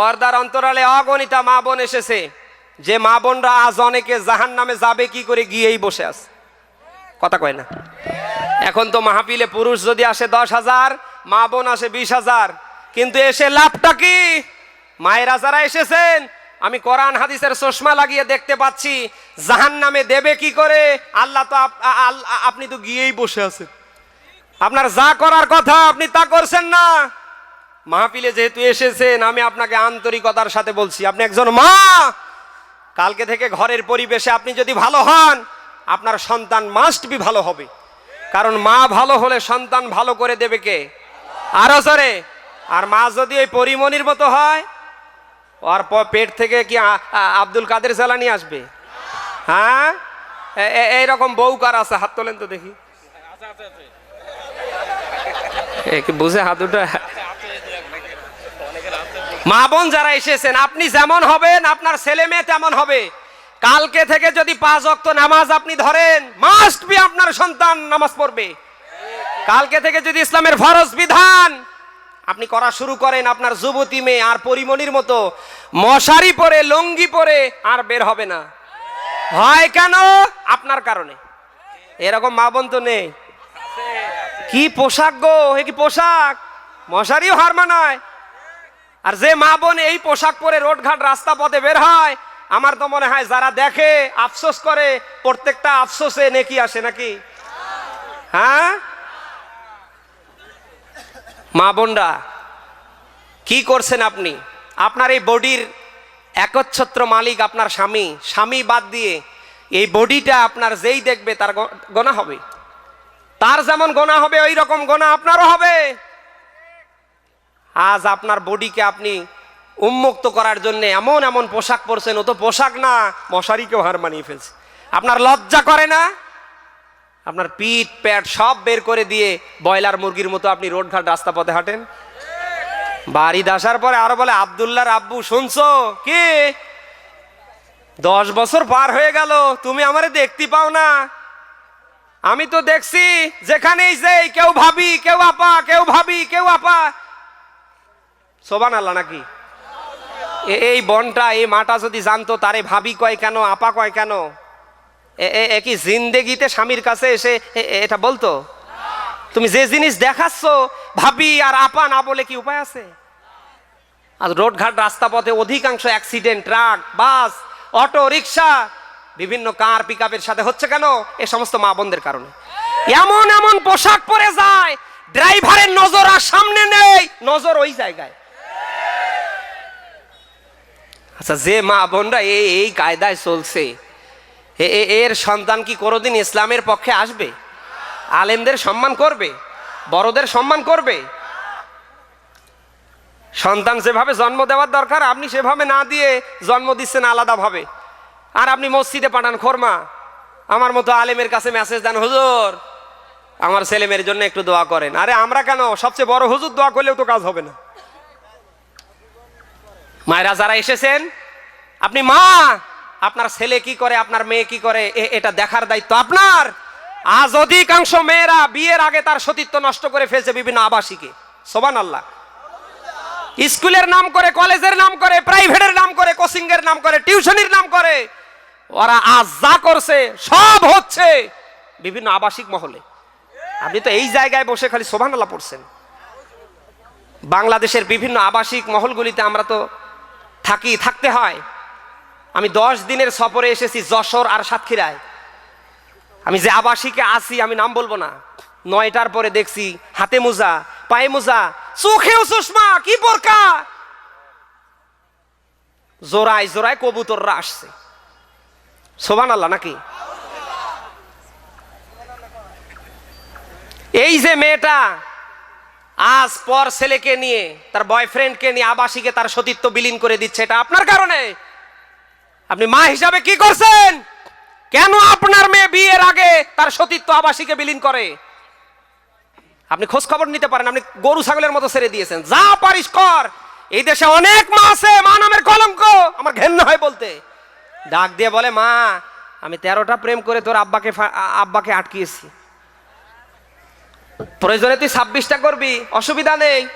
পর্দার অন্তরালে অগণিতা মা বোন এসেছে। যে মা বোনরা আজ অনেকে জাহান নামে যাবে, কি করে গিয়েই বসে আছে? কথা কয় না। এখন তো মাহফিলে পুরুষ যদি আসে দশ হাজার, মা বোন আসে বিশ হাজার, কিন্তু এসে লাভটা কি? মায়েরা যারা এসেছেন, আমি কোরআন হাদিসের চশমা লাগিয়ে দেখতে পাচ্ছি জাহান নামে দেবে কি করে? আল্লাহ তো আপনি তো গিয়েই বসে আছেন। আপনার যা করার কথা আপনি তা করছেন না। মাহফিলে যেহেতু এসেছেন, আমি আপনাকে আন্তরিকতার সাথে বলছি, আপনি একজন মা! কালকে থেকে ঘরের পরিবেশে আপনি যদি ভালো হন, আপনার সন্তান মাস্ট বি ভালো হবে। কারণ মা ভালো হলে সন্তান ভালো করে দেবে কে? আরও সরে আর মা যদি ওই পরিমণির মতো হয় প- পেট থেকে কি আব্দুল কাদের সালানি আসবে? হ্যাঁ? এইরকম বউ কার আছে? হাত তোলেন তো দেখি। বুঝে হাত উঠে মা বোন যারা এসেছেন, আপনি যেমন হবেন, আপনার ছেলে মেয়ে তেমন হবে। কালকে থেকে যদি পাঁচ অক্ত নামাজ আপনি ধরেন মাস্ট বি আপনার সন্তান নামাজ পড়বে। কালকে থেকে যদি ইসলামের ফরজ বিধান, আপনি করা শুরু করেন আপনার যুবতী মেয়ে, আর পরিমণির মতো। মশারি পরে, লঙ্গি পরে আর বের হবে না। হয় কেন? আপনার কারণে। এরকম মা বোন তো নেই। কি পোশাক গো? কি পোশাক? মশারিও হার মানায়। আর যে মা বোন এই পোশাক পরে রোডঘাট রাস্তা পথে বের হয়, আমার তো মনে হয় যারা দেখে আফসোস করে, প্রত্যেকটা আফসোসে নেকি আসে নাকি? হ্যাঁ? মা বোনরা, কি করছেন আপনি? আপনার এই বডির একচ্ছত্র মালিক আপনার স্বামী স্বামী বাদ দিয়ে এই বডিটা আপনার যেই দেখবে তার গোনা হবে। তার যেমন গোনা হবে, ওই রকম গোনা আপনারও হবে। আজ আপনার বডিকে আপনি উন্মুক্ত করার জন্য এমন এমন পোশাক পরছেন, ও তো পোশাক না, মশারিকেও হার মানিয়ে ফেলছে। আপনার লজ্জা করে না? আপনার পিঠ, প্যাট সব বের করে দিয়ে ব্রয়লার মুরগির মতো আপনি রোডঘাট রাস্তা পথে হাঁটেন? বাড়ি আসার পরে আরও বলে, আবদুল্লাহর আব্বু, শুনছো? কি? দশ বছর পার হয়ে গেল, তুমি আমারে দেখতে পাও না। আমি তো দেখছি, যেখানেই যাই, কেউ ভাবি, কেউ আপা, কেউ ভাবি, কেউ আপা। সোবান আল্লাহ নাকি এই বনটা, এই মাটা যদি জানতো, তারে ভাবি কয় কেন, আপা কয় কেন? এ- এ- এ জিন্দেগিতে স্বামীর কাছে এসে এটা বলতো? তুমি যে জিনিস দেখাচ্ছ, ভাবি আর আপা না বলে কি উপায় আছে? আর রোডঘাট রাস্তা পথে অধিকাংশ accident, truck, bus, auto, rickshaw, বিভিন্ন কার পিক সাথে হচ্ছে কেন? এ সমস্ত মা বোনদের কারণে। এমন এমন পোশাক পরে যায়, ড্রাইভারের নজর আর সামনে নেই, নজর ওই জায়গায়। আচ্ছা যে মা বোনরা এই এই কায়দায় চলছে এর সন্তান কি কোনোদিন ইসলামের পক্ষে আসবে? আলেমদের সম্মান করবে? বড়দের সম্মান করবে? সন্তান যেভাবে জন্ম দেওয়ার দরকার, আপনি সেভাবে না দিয়ে জন্ম দিচ্ছেন আলাদাভাবে। আর আপনি মসজিদে পাঠান, খোরমা, আমার মতো আলেমের কাছে মেসেজ দেন, হুজুর, আমার ছেলেমেয়ের জন্য একটু দোয়া করেন। আরে, আমরা কেন? সবচেয়ে বড় হুজুর দোয়া করলেও তো কাজ হবে না। মায়েরা যারা এসেছেন, আপনি মা, আপনার ছেলে কি করে, আপনার মেয়ে কি করে এটা দেখার দায়িত্ব আপনার। আজ অধিকাংশ মেয়েরা বিয়ের আগে তার সতীত্ব নষ্ট করে ফেলছে বিভিন্ন আবাসিকে। সোবান আল্লাহ স্কুলের নাম করে, কলেজের নাম করে, প্রাইভেটের নাম করে কোচিং এর নাম করে, টিউশনির নাম করে, ওরা আজ যা করছে, সব হচ্ছে বিভিন্ন আবাসিক মহলে। আপনি তো এই জায়গায় বসে খালি সোভান আল্লাহ পড়ছেন। বাংলাদেশের বিভিন্ন আবাসিক মহলগুলিতে আমরা তো থাকি, থাকতে হয়। আমি দশ দিনের সফরে এসেছি যশোর আর সাতক্ষীরায়। আমি যে আবাসিকে আসি আমি নাম বলব না। নয়টার পরে দেখছি হাতে মোজা, পায়ে মোজা, চোখেও চশমা, কি বোরকা! জোড়ায় জোড়ায় কবুতররা আসছে। সোবান আল্লাহ নাকি? এই যে মেয়েটা আজ পর ছেলেকে নিয়ে, তার বয়ফ্রেন্ডকে নিয়ে আবাসিকে তার সতীত্ব বিলীন করে দিচ্ছে, এটা আপনার কারণে। আপনি মা হিসাবে কি করছেন? কেন আপনার মেয়ে বিয়ের আগে তার সতীত্ব আবাসিকে বিলীন করে? আপনি খোঁজ খবর নিতে পারেন, আপনি গরু ছাগলের মতো ছেড়ে দিয়েছেন। যা পারিস কর। এই দেশে অনেক মা আছে, মা নামের কলঙ্ক, আমার ঘেন্না হয় বলতে। ডাক দিয়ে বলে, মা, আমি তেরোটা প্রেম করে তোর আব্বাকে আব্বাকে আটকিয়েছি। প্রয়োজনে তুই ছাব্বিশটা করবি, অসুবিধা নেই।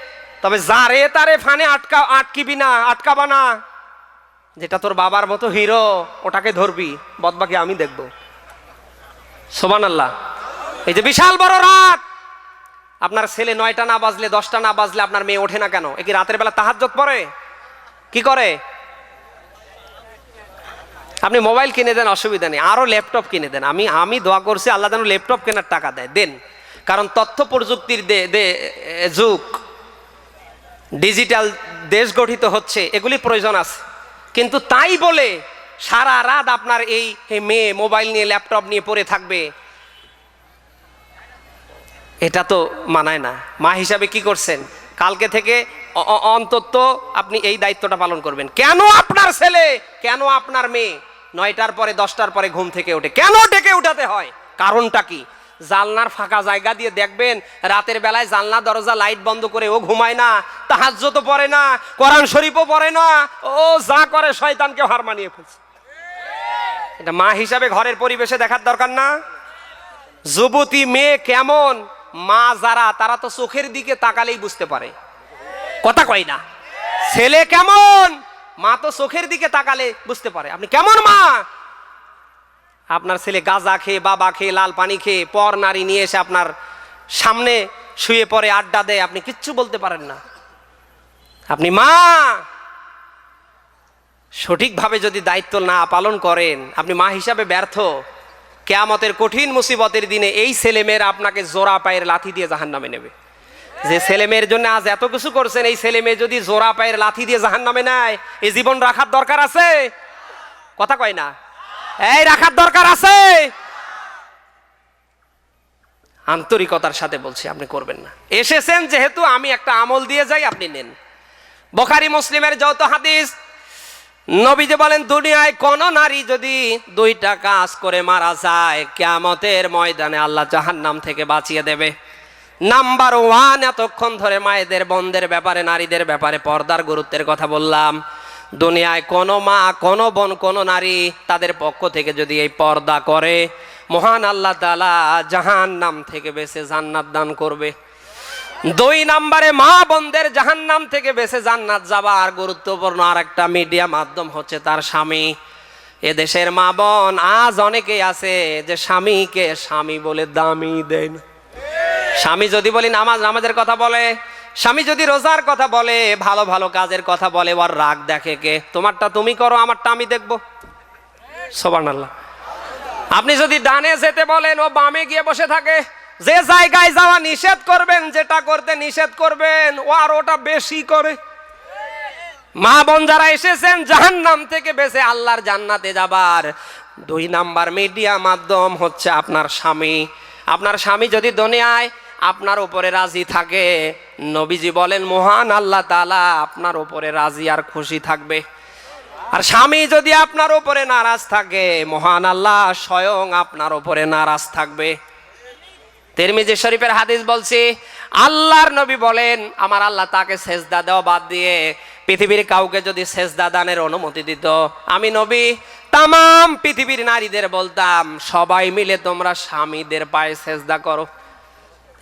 তবে যারে তারে ফানে আটকা, আটকিবি না, আটকাবা না। যেটা তোর বাবার মতো হিরো, ওটাকে ধরবি বদবাকি আমি দেখব। সোমান আল্লাহ এই যে বিশাল বড় রাত! আপনার ছেলে নয়টা না বাজলে, দশটা না বাজলে আপনার মেয়ে ওঠে না কেন? এ কি রাতের বেলা তাহাজ্জত পরে কি করে? আপনি মোবাইল কিনে দেন, অসুবিধা নেই। আরও ল্যাপটপ কিনে দেন। আমি আমি দোয়া করছি, আল্লাহ যেন ল্যাপটপ কেনার টাকা দেয়। দেন। কারণ তথ্য প্রযুক্তির যুগ। ডিজিটাল দেশ গঠিত হচ্ছে, এগুলি প্রয়োজন আছে। কিন্তু তাই বলে সারা রাত আপনার এই মেয়ে মোবাইল নিয়ে, ল্যাপটপ নিয়ে পড়ে থাকবে, এটা তো মানায় না। মা হিসাবে কি করছেন? কালকে থেকে অন্তত আপনি এই দায়িত্বটা পালন করবেন। কেন আপনার ছেলে? কেন আপনার মেয়ে? নয়টার পরে, দশটার পরে ঘুম থেকে ওঠে। কেন ডেকে উঠাতে হয়? কারণটা কি? জালনার ফাঁকা জায়গা দিয়ে দেখবেন রাতের বেলায় জালনা দরজা লাইট বন্ধ করে ও ঘুমায় না তাহাজ্য তো পড়ে না, কোরআন শরীফও পড়ে না, ও যা করে শয়তানকে হার মানিয়ে ফেলছে। এটা মা হিসাবে ঘরের পরিবেশে দেখার দরকার না। যুবতী মেয়ে কেমন? মা যারা, তারা তো চোখের দিকে তাকালেই বুঝতে পারে। কথা কয় না। ছেলে কেমন? মা তো চোখের দিকে তাকালে বুঝতে পারে। আপনি কেমন মা? আপনার ছেলে গাঁজা খেয়ে, বাবা খেয়ে, লাল পানি খেয়ে, পর নারী নিয়ে এসে আপনার সামনে শুয়ে পড়ে, আড্ডা দেয়, আপনি কিচ্ছু বলতে পারেন না। আপনি, মা! সঠিকভাবে যদি দায়িত্ব না পালন করেন, আপনি মা হিসাবে ব্যর্থ। কেয়ামতের কঠিন মুসিবতের দিনে এই ছেলেমেয়েরা আপনাকে জোড়া পায়ের লাথি দিয়ে জাহান নামে নেবে। যে ছেলে মেয়ের জন্য আজ এত কিছু করছেন, এই ছেলে মেয়ে যদি জোড়া পায়ের লাথি দিয়ে জাহান নামে নেয় এই জীবন রাখার দরকার আছে? কথা কয় না। এই রাখার দরকার আছে। আন্তরিকতার সাথে বলছি, আপনি করবেন না। এসেছেন যেহেতু আমি একটা আমল দিয়ে যাই, আপনি নেন। বখারি মুসলিমের যৌথ হাদিস, নবীজি বলেন, দুনিয়ায় কোন নারী যদি দুইটা কাজ করে মারা যায়, কেয়ামতের ময়দানে আল্লাহ জাহান্নাম থেকে বাঁচিয়ে দেবে। নাম্বার ওয়ান, এতক্ষণ ধরে মায়েদের বন্ধের ব্যাপারে, নারীদের ব্যাপারে পর্দার গুরুত্বের কথা বললাম। দুনিয়ায় কোনো মা, কোনো বোন, কোনো নারী তাদের পক্ষ থেকে যদি এই পর্দা করে, মহান আল্লাহ তালা জাহান নাম থেকে বেঁচে জান্নাত দান করবে। দুই নম্বরে মা বোনদের জাহান্নাম থেকে বেঁচে জান্নাত যাবার গুরুত্বপূর্ণ আর একটা মিডিয়া মাধ্যম হচ্ছে তার স্বামী। এদেশের মা বোন আজ অনেকেই আছে যে স্বামীকে স্বামী বলে দামি দেন স্বামী যদি বলি নামাজ, নামাজের কথা বলে স্বামী যদি রোজার কথা বলে, ভালো ভালো কাজের কথা বলে, ওর রাগ দেখে কে? তোমারটা তুমি করো, আমারটা আমি দেখব। সোবান আল্লাহ আপনি যদি ডানে যেতে বলেন, ও বামে গিয়ে বসে থাকে, যে জায়গায় যাওয়া নিষেধ করবেন, যেটা করতে নিষেধ করবেন, ও আর ওটা বেশি করে। মা বোন যারা এসেছেন জাহান নাম থেকে বেঁচে আল্লাহর জান্নাতে যাবার। দুই নাম্বার মিডিয়া মাধ্যম হচ্ছে আপনার স্বামী। আপনার স্বামী যদি দুনিয়ায় আপনার উপরে রাজি থাকে নবীজি বলেন, মহান আল্লাহ তালা আপনার ওপরে রাজি আর খুশি থাকবে। আর স্বামী যদি আপনার ওপরে নারাজ থাকে, মহান আল্লাহ স্বয়ং আপনার ওপরে নারাজ থাকবে। তেরমিজি শরীফের হাদিস বলছি, আল্লাহর নবী বলেন, আমার আল্লাহ তাকে সেজদা দেওয়া বাদ দিয়ে পৃথিবীর কাউকে যদি সেজদা দানের অনুমতি দিত। আমি নবী তাম পৃথিবীর নারীদের বলতাম, সবাই মিলে তোমরা স্বামীদের পায়ে সেজদা করো।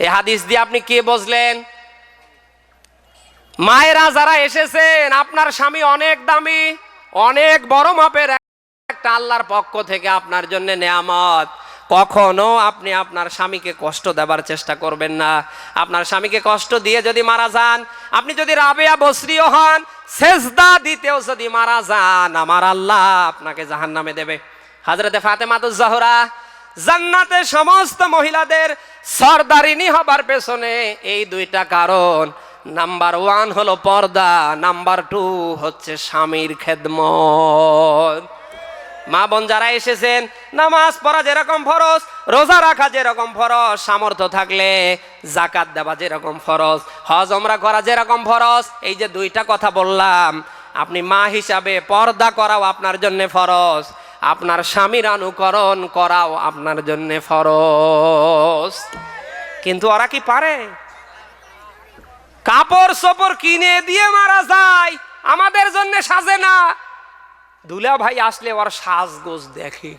এ হাদিস দিয়ে আপনি কে বুঝলেন? মায়েরা যারা এসেছেন, আপনার স্বামী অনেক দামি, অনেক বড় মাপের একটা আল্লাহর পক্ষ থেকে আপনার জন্য নেয়ামত। কখনো আপনি আপনার স্বামীকে কষ্ট দেবার চেষ্টা করবেন না। আপনার স্বামীকে কষ্ট দিয়ে যদি মারা যান, আপনি যদি রাবেয়া বসরিও হন, সেজদা দিতেও যদি মারা যান, আমার আল্লাহ আপনাকে জাহান নামে দেবে। হাজরতে ফাতেমাতুজ জাহরা জান্নাতের সমস্ত মহিলাদের সর্দারিনী হবার পেছনে এই দুইটা কারণ। নাম্বার ওয়ান হলো পর্দা নাম্বার টু হচ্ছে স্বামীর খেদমত। মা বোন যারা এসেছেন, নামাজ পড়া যেরকম ফরজ, রোজা রাখা যেরকম ফরজ, সামর্থ্য থাকলে জাকাত দেওয়া যেরকম ফরজ, হজ ওমরা করা যেরকম ফরজ, এই যে দুইটা কথা বললাম, আপনি মা হিসাবে পর্দা করাও আপনার জন্য ফরজ, আপনার স্বামীর অনুকরণ করাও আপনার জন্য ফরজ। কিন্তু ওরা কি পারে? কাপড় সপড় কিনে দিয়ে মারা যায়। আমাদের জন্য সাজে না। দুলা ভাই আসলে ওর সাজগোজ দেখে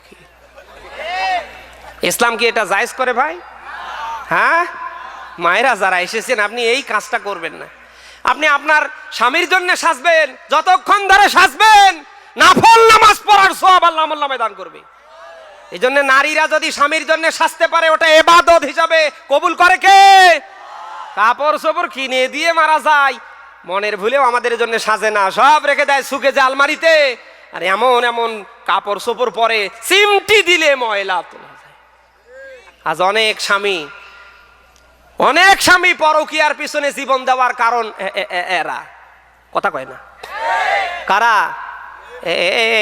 ইসলাম কি এটা জায়েজ করে ভাই? হ্যাঁ? মায়েরা যারা এসেছেন, আপনি এই কাজটা করবেন না। আপনি আপনার স্বামীর জন্য সাজবেন, যতক্ষণ ধরে সাজবেন, নাফল নামাজ পড়ার সব আল্লাহ দান করবে। এই জন্য নারীরা যদি স্বামীর জন্য সাজতে পারে, ওটা এবাদত হিসাবে কবুল করে কে? কাপড় চোপড় কিনে দিয়ে মারা যায়। মনের ভুলেও আমাদের জন্য সাজে না, সব রেখে দেয় সুখে যে আলমারিতে। আর এমন এমন কাপড় চোপড় পরে সিমটি দিলে ময়লা তোলা যায়। আজ অনেক স্বামী অনেক স্বামী পরকিয়ার পিছনে জীবন দেওয়ার কারণ এরা। কথা কয় না? কারা?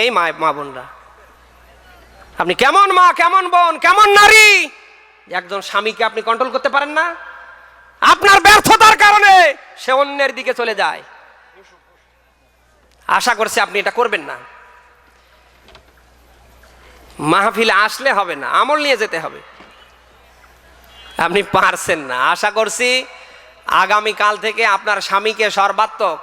এই মা মা বোনরা। আপনি কেমন মা, কেমন বোন, কেমন নারী? একজন স্বামীকে আপনি কন্ট্রোল করতে পারেন না? সে অন্যের দিকে চলে যায়। আশা করছি আপনি এটা করবেন না। মাহফিলে আসলে হবে না, আমল নিয়ে যেতে হবে। আপনি পারছেন না। আশা করছি আগামী কাল থেকে আপনার স্বামীকে সর্বাত্মক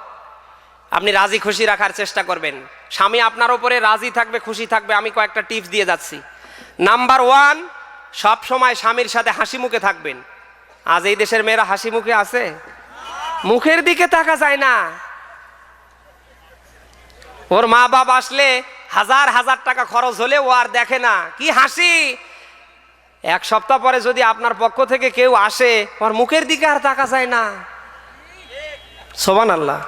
আপনি রাজি খুশি রাখার চেষ্টা করবেন। স্বামী আপনার উপরে রাজি থাকবে, খুশি থাকবে, আমি কয়েকটা টিপস দিয়ে যাচ্ছি। নাম্বার ওয়ান সব সময় স্বামীর সাথে হাসি মুখে থাকবেন। আজ এই দেশের মেয়েরা হাসি মুখে আছে? মুখের দিকে তাকা যায় না। ওর মা বাবা আসলে হাজার হাজার টাকা খরচ হলে ও আর দেখে না। কি হাসি! এক সপ্তাহ পরে যদি আপনার পক্ষ থেকে কেউ আসে, ওর মুখের দিকে আর তাকা যায় না। সোবান আল্লাহ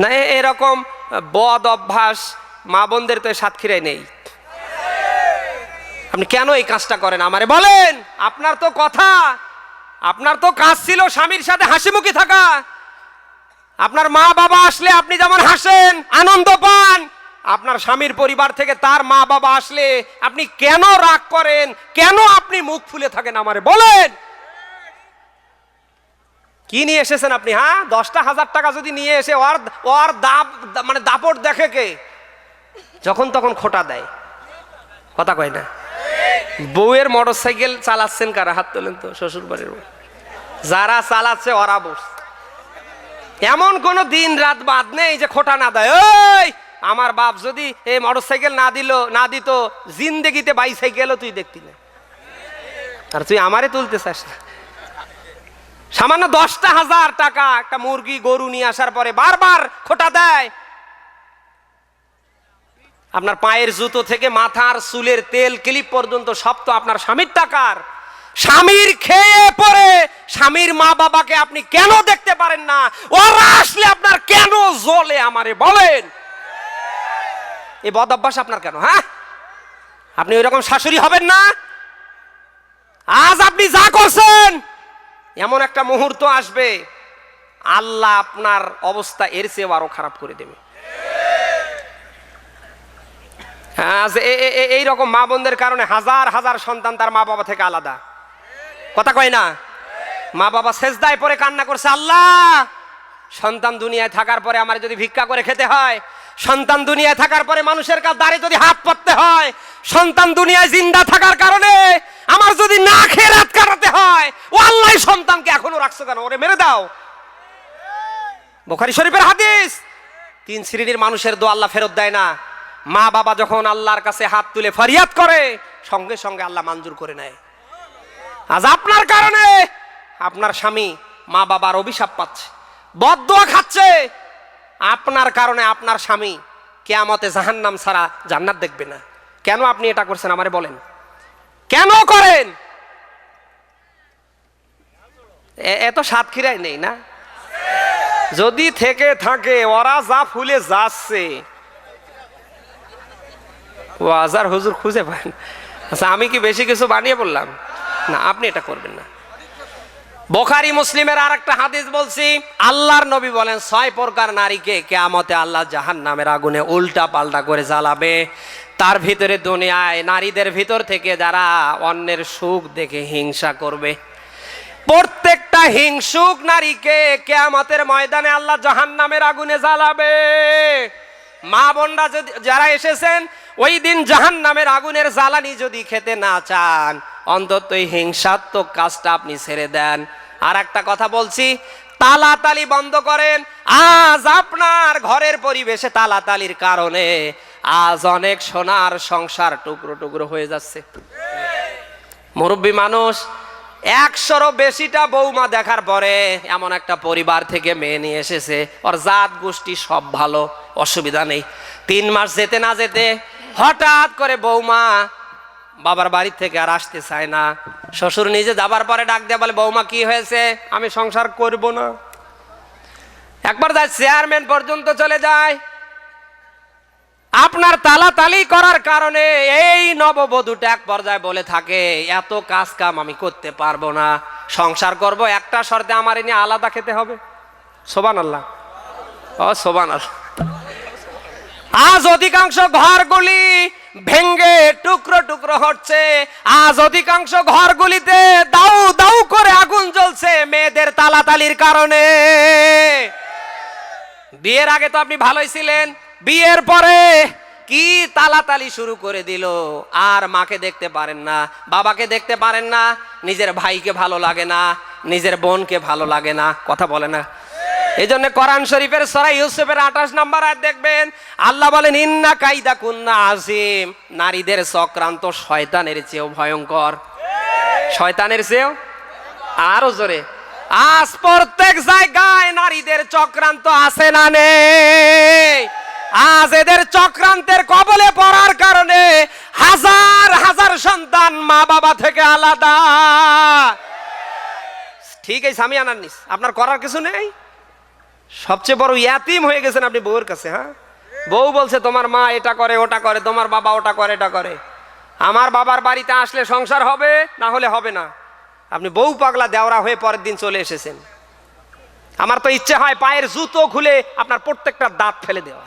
না এরকম বদ অভ্যাস মা বোনদের তো সাতক্ষীরাই নেই। আপনি কেন এই কাজটা করেন আমারে বলেন? আপনার তো কথা। আপনার তো কাজ ছিল স্বামীর সাথে হাসি মুখে থাকা। আপনার মা বাবা আসলে আপনি যেমন হাসেন, আনন্দ পান, আপনার স্বামীর পরিবার থেকে তার মা বাবা আসলে আপনি কেন রাগ করেন, কেন আপনি মুখ ফুলে থাকেন আমারে বলেন। কি নিয়ে এসেছেন আপনি হ্যাঁ? দশটা হাজার টাকা যদি নিয়ে এসে ওর ওর দাপ মানে দাপট দেখে কে? যখন তখন খোটা দেয়। কথা কয় না। বউয়ের মোটর সাইকেল চালাচ্ছেন কারা? হাত তোলেন তো শ্বশুর বাড়ির। যারা চালাচ্ছে ওরা বস। এমন কোনো দিন রাত বাদ নেই যে খোটা না দেয়। ওই, আমার বাপ যদি এই মোটর সাইকেল না দিল, না দিত, জিন্দেগিতে বাই সাইকেলও তুই দেখতি না। আর তুই আমারে তুলতে চাস না। সামান্য দশটা হাজার টাকা একটা মুরগি, গরু নিয়ে আসার পরে বারবার খোটা দেয়। আপনার পায়ের জুতো থেকে মাথার চুলের তেল ক্লিপ পর্যন্ত সব তো আপনার স্বামীর টাকার। স্বামীর খেয়ে পরে স্বামীর মা বাবাকে আপনি কেন দেখতে পারেন না? ওরা আসলে আপনার কেন জ্বলে আমারে বলেন? এই বদ অভ্যাস আপনার কেন হ্যাঁ? আপনি ওই রকম শাশুড়ি হবেন না? আজ আপনি যা করছেন, এমন একটা মুহূর্ত আসবে, আল্লাহ আপনার অবস্থা এর চেয়েও আরও খারাপ করে দেবে। আজ এ- এ- এ- এইরকম মা বোনদের কারণে হাজার হাজার সন্তান তার মা বাবা থেকে আলাদা। কথা কয় না? মা বাবা শেষদায় পরে কান্না করছে, আল্লাহ! সন্তান দুনিয়ায় থাকার পরে আমার যদি ভিক্ষা করে খেতে হয়, সন্তান দুনিয়ায় থাকার পরে মানুষের কাছে দাঁড়িয়ে যদি হাত পাততে হয়, সন্তান দুনিয়ায় জিন্দা থাকার কারণে আমার যদি না খেয়ে রাত কাটাতে হয়, ও আল্লাহ সন্তানকে এখনও রাখছো কেন? ওরে মেরে দাও। বোখারি শরীফের হাদিস, তিন শ্রেণির মানুষের দো আল্লাহ ফেরত দেয় না। মা বাবা যখন আল্লাহর কাছে হাত তুলে ফরিয়াদ করে, সঙ্গে সঙ্গে আল্লাহ মঞ্জুর করে নেয়। আজ আপনার কারণে আপনার স্বামী মা বাবার অভিশাপ পাচ্ছে বদুয়া খাচ্ছে। আপনার কারণে আপনার স্বামী কেয়ামতে জাহান্নাম ছাড়া জান্নাত দেখবে না। কেন আপনি এটা করছেন আমারে বলেন। কেন করেন? এত সাতক্ষীরাই নেই না? যদি থেকে থাকে, ওরা যা ফুলে যাচ্ছে। ও হাজার হুজুর খুঁজে পান আচ্ছা আমি কি বেশি কিছু বানিয়ে বললাম? না, আপনি এটা করবেন না। বোখারি মুসলিমের আর একটা হাদিস বলছি, আল্লাহর নবী বলেন, ছয় প্রকার নারীকে কেয়ামতে আল্লাহ জাহান নামের আগুনে উল্টা পাল্টা করে জ্বালাবে। তার ভিতরে দুনিয়ায় নারীদের ভিতর থেকে যারা অন্যের সুখ দেখে হিংসা করবে। প্রত্যেকটা হিংসুক নারীকে কেয়ামতের ময়দানে আল্লাহ জাহান নামের আগুনে জ্বালাবে। মা বোনরা যারা এসেছেন ওই দিন জাহান নামের আগুনের জ্বালানি যদি খেতে না চান, অন্তত হিংসাত্মক কাজটা আপনি ছেড়ে দেন। আর একটা কথা বলছি, তালাতালি বন্ধ করেন, আজ আপনার ঘরের পরিবেশে তালাতালির কারণে আজ অনেক সোনার সংসার টুকরো টুকরো হয়ে যাচ্ছে। মুরব্বী মানুষ, একশোরও বেশিটা বৌমা দেখার পরে এমন একটা পরিবার থেকে মেয়ে নিয়ে এসেছে। ওর জাত গোষ্ঠী সব ভালো, অসুবিধা নেই। তিন মাস যেতে না যেতে হঠাৎ করে বৌমা বাবার বাড়ি থেকে আর আসতে চায় না। শ্বশুর নিজে যাবার পরে ডাক দেয়া বলে, বৌমা, কি হয়েছে? আমি সংসার করব না। একবার যায় চেয়ারম্যান পর্যন্ত চলে যায়। আপনার তালাতালি করার কারণে এই নববধূটা এক পর্যায়ে বলে থাকে, এত কাজ কাম আমি করতে পারব না। সংসার করব, একটা শর্তে আমার এনে আলাদা খেতে হবে। সোবান আল্লাহ। ও সোবান আল্লাহ। আজ অধিকাংশ ঘরগুলি ভেঙ্গে টুকরো টুকরো হচ্ছে। আজ অধিকাংশ ঘরগুলিতে দাউ দাউ করে আগুন জ্বলছে মেয়েদের তালাতালির কারণে। বিয়ের আগে তো আপনি ভালোই ছিলেন। বিয়ের পরে কি তালাতালি শুরু করে দিল? আর মাকে দেখতে পারেন না, বাবাকে দেখতে পারেন না, নিজের ভাইকে ভালো লাগে না, নিজের বোনকে ভালো লাগে না, কথা বলে না। এই জন্য কোরআন শরীফের সরাই ইউসুফের আঠাশ নাম্বার আর দেখবেন, আল্লাহ বলেন, ইন্না কাইদা কুন্না আজিম নারীদের চক্রান্ত শয়তানের চেয়েও ভয়ঙ্কর। শয়তানের চেয়েও? আরও জোরে। আজ প্রত্যেক জায়গায় নারীদের চক্রান্ত আছে না নেই। আজ এদের চক্রান্তের কবলে পড়ার কারণে হাজার হাজার সন্তান মা বাবা থেকে আলাদা। ঠিক আছে, আমি আনার নিস। আপনার করার কিছু নেই? সবচেয়ে বড় ইয়াতিম হয়ে গেছেন আপনি বউয়ের কাছে হ্যাঁ? বউ বলছে, তোমার মা এটা করে, ওটা করে, তোমার বাবা ওটা করে, এটা করে। আমার বাবার বাড়িতে আসলে সংসার হবে, না হলে হবে না। আপনি বউ পাগলা দেওরা হয়ে পরের দিন চলে এসেছেন। আমার তো ইচ্ছে হয় পায়ের জুতো খুলে আপনার প্রত্যেকটা দাঁত ফেলে দেওয়া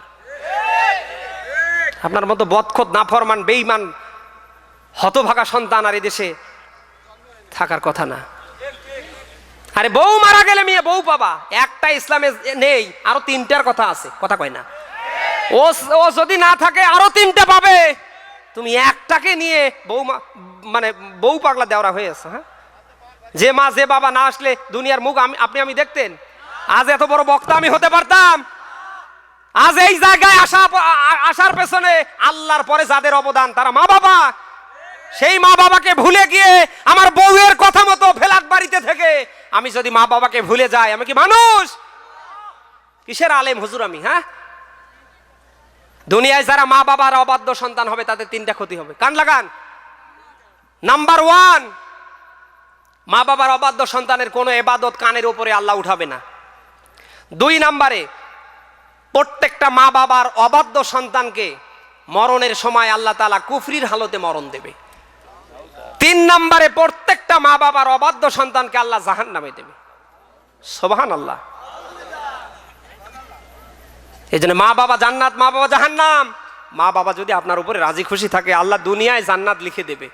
আপনার মতো বদখত, নাফরমান বেইমান হতভাগা সন্তান আর দেশে থাকার কথা না। আরে বউ মারা গেলে মেয়ে, বউ পাবা। একটা ইসলামে নেই, আরও তিনটার কথা আছে। কথা কয় না। ও ও যদি না থাকে, আরও তিনটা পাবে। তুমি একটাকে নিয়ে বউ মানে বউ পাগলা দেওয়া হয়েছে হ্যাঁ? যে মা, যে বাবা না আসলে দুনিয়ার মুখ আমি, আপনি আমি দেখতেন? আজ এত বড় বক্তা আমি হতে পারতাম? আজ এই জায়গায় আসা, আসার পেছনে আল্লাহর পরে যাদের অবদান, তারা মা বাবা। সেই মা বাবাকে ভুলে গিয়ে আমার বউয়ের কথা মতো ফেলাক বাড়িতে থেকে আমি যদি মা বাবাকে ভুলে যাই, আমি কি মানুষ? কিসের আলেম হুজুর আমি হ্যাঁ? দুনিয়ায় যারা মা বাবার অবাধ্য সন্তান হবে, তাদের তিনটা ক্ষতি হবে। কান লাগান। নাম্বার ওয়ান মা বাবার অবাধ্য সন্তানের কোনো এবাদত কানের উপরে আল্লাহ উঠাবে না। দুই নাম্বারে, প্রত্যেকটা মা বাবার অবাধ্য সন্তানকে মরণের সময় আল্লাহ তালা কুফরির হালতে মরণ দেবে। তিন নম্বরে প্রত্যেকটা মা বাবার অবাধ্য সন্তানকে আল্লাহ জাহান নামে দেবে। সোবাহান আল্লাহ এই জন্য মা বাবা জান্নাত, মা বাবা জাহান্নাম। মা বাবা যদি আপনার উপরে রাজি খুশি থাকে, আল্লাহ দুনিয়ায় জান্নাত লিখে দেবে।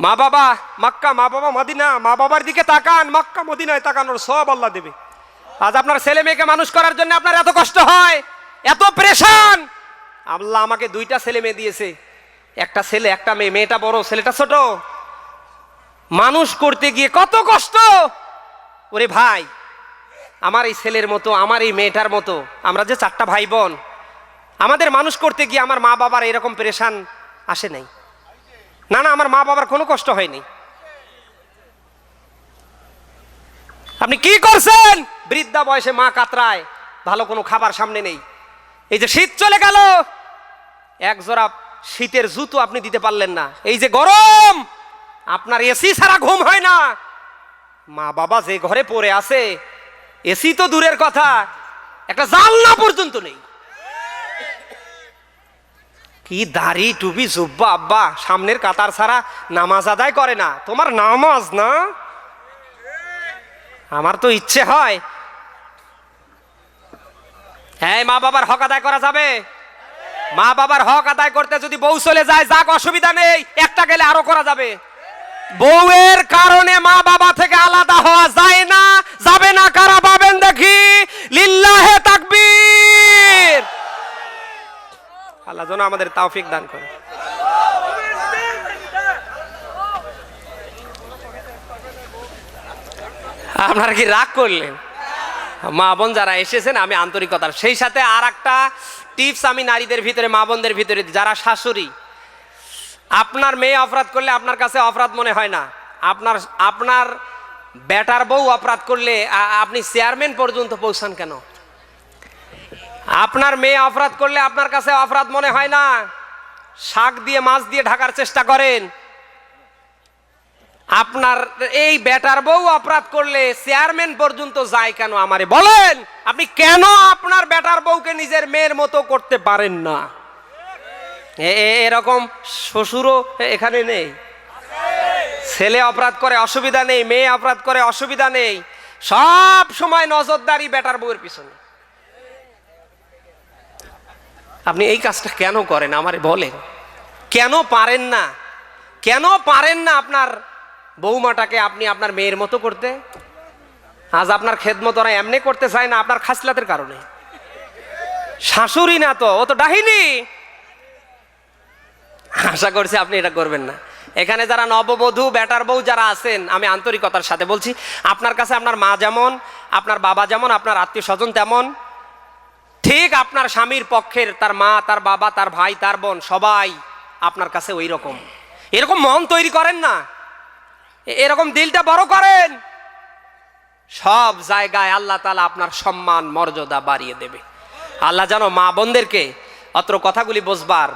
মা বাবা মক্কা, মা বাবা মদিনা, মা বাবার দিকে তাকান, মক্কা, মদিনায় তাকানোর সব আল্লাহ দেবে। আজ আপনার ছেলে মেয়েকে মানুষ করার জন্য আপনার এত কষ্ট হয়, এত প্রেশান আল্লাহ আমাকে দুইটা ছেলে মেয়ে দিয়েছে। একটা ছেলে, একটা মেয়ে, মেয়েটা বড়, ছেলেটা ছোট। মানুষ করতে গিয়ে কত কষ্ট। ওরে ভাই, আমার এই ছেলের মতো, আমার এই মেয়েটার মতো, আমরা যে চারটা ভাই বোন আমাদের মানুষ করতে গিয়ে আমার মা বাবার এরকম প্রেশান আসে নাই। না না, আমার মা বাবার কোনো কষ্ট হয়নি। আপনি কি করছেন? বৃদ্ধা বয়সে মা কাতরায়, ভালো কোনো খাবার সামনে নেই। এই যে শীত চলে গেল, এক জোড়া শীতের জুতো আপনি দিতে পারলেন না। এই যে গরম, আপনার এসি ছাড়া ঘুম হয় না। মা বাবা যে ঘরে পড়ে আছে এসি তো দূরের কথা, একটা জানলা পর্যন্ত নেই। কি দাড়ি টুপি জুব্বা, আব্বা, সামনের কাতার ছাড়া নামাজ আদায় করে না। তোমার নামাজ না? আমার তো ইচ্ছে হয়। হ্যাঁ মা বাবার হক আদায় করা যাবে। মা বাবার হক আদায় করতে যদি বউ চলে যায়, যাক, অসুবিধা নেই। একটা গেলে আরও করা যাবে। বউয়ের কারণে মা বাবা থেকে আলাদা হওয়া যায় না, যাবে না কারা পাবেন দেখি? লিল্লাহে তাকবীর। আল্লাহ যেন আমাদের তাওফিক দান করে। আপনারা কি রাগ করলেন? মা বোন যারা এসেছেন, আমি আন্তরিকতার। সেই সাথে আর একটা টিপস আমি নারীদের ভিতরে মা বোনদের ভিতরে যারা শাশুড়ি, আপনার মেয়ে অপরাধ করলে আপনার কাছে অপরাধ মনে হয় না। আপনার আপনার ব্যাটার বউ অপরাধ করলে আপনি চেয়ারম্যান পর্যন্ত পৌঁছান কেন? আপনার মেয়ে অপরাধ করলে আপনার কাছে অপরাধ মনে হয় না? শাক দিয়ে, মাছ দিয়ে ঢাকার চেষ্টা করেন। আপনার এই বেটার বউ অপরাধ করলে চেয়ারম্যান পর্যন্ত যায় কেন আমারে বলেন? আপনি কেন আপনার বেটার বউকে নিজের মেয়ের মতো করতে পারেন না? এরকম শ্বশুরও এখানে নেই। ছেলে অপরাধ করে অসুবিধা নেই, মেয়ে অপরাধ করে অসুবিধা নেই। সব সময় নজরদারি বেটার বউয়ের পিছনে। আপনি এই কাজটা কেন করেন আমারে বলেন? কেন পারেন না? কেন পারেন না আপনার বৌমাটাকে আপনি আপনার মেয়ের মতো করতে? আজ আপনার খেদমত ওরা এমনি করতে চায় না, আপনার খাসলাতের কারণে। শাশুড়ি না তো, ও তো ডাহিনী। আশা করছি আপনি এটা করবেন না। এখানে যারা নববধূ, বেটার বউ যারা আছেন, আমি আন্তরিকতার সাথে বলছি, আপনার কাছে আপনার মা যেমন, আপনার বাবা যেমন, আপনার আত্মীয় স্বজন তেমন, ঠিক আপনার স্বামীর পক্ষের, তার মা, তার বাবা, তার ভাই, তার বোন, সবাই আপনার কাছে ওই রকম। এরকম মন তৈরি করেন না। এরকম দিলটা বড় করেন। সব জায়গায় আল্লাহ তালা আপনার সম্মান, মর্যাদা বাড়িয়ে দেবে। আল্লাহ যেন মা বোনদেরকে অত্র কথাগুলি বসবার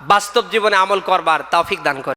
বাস্তব জীবনে আমল করবার তৌফিক দান করে।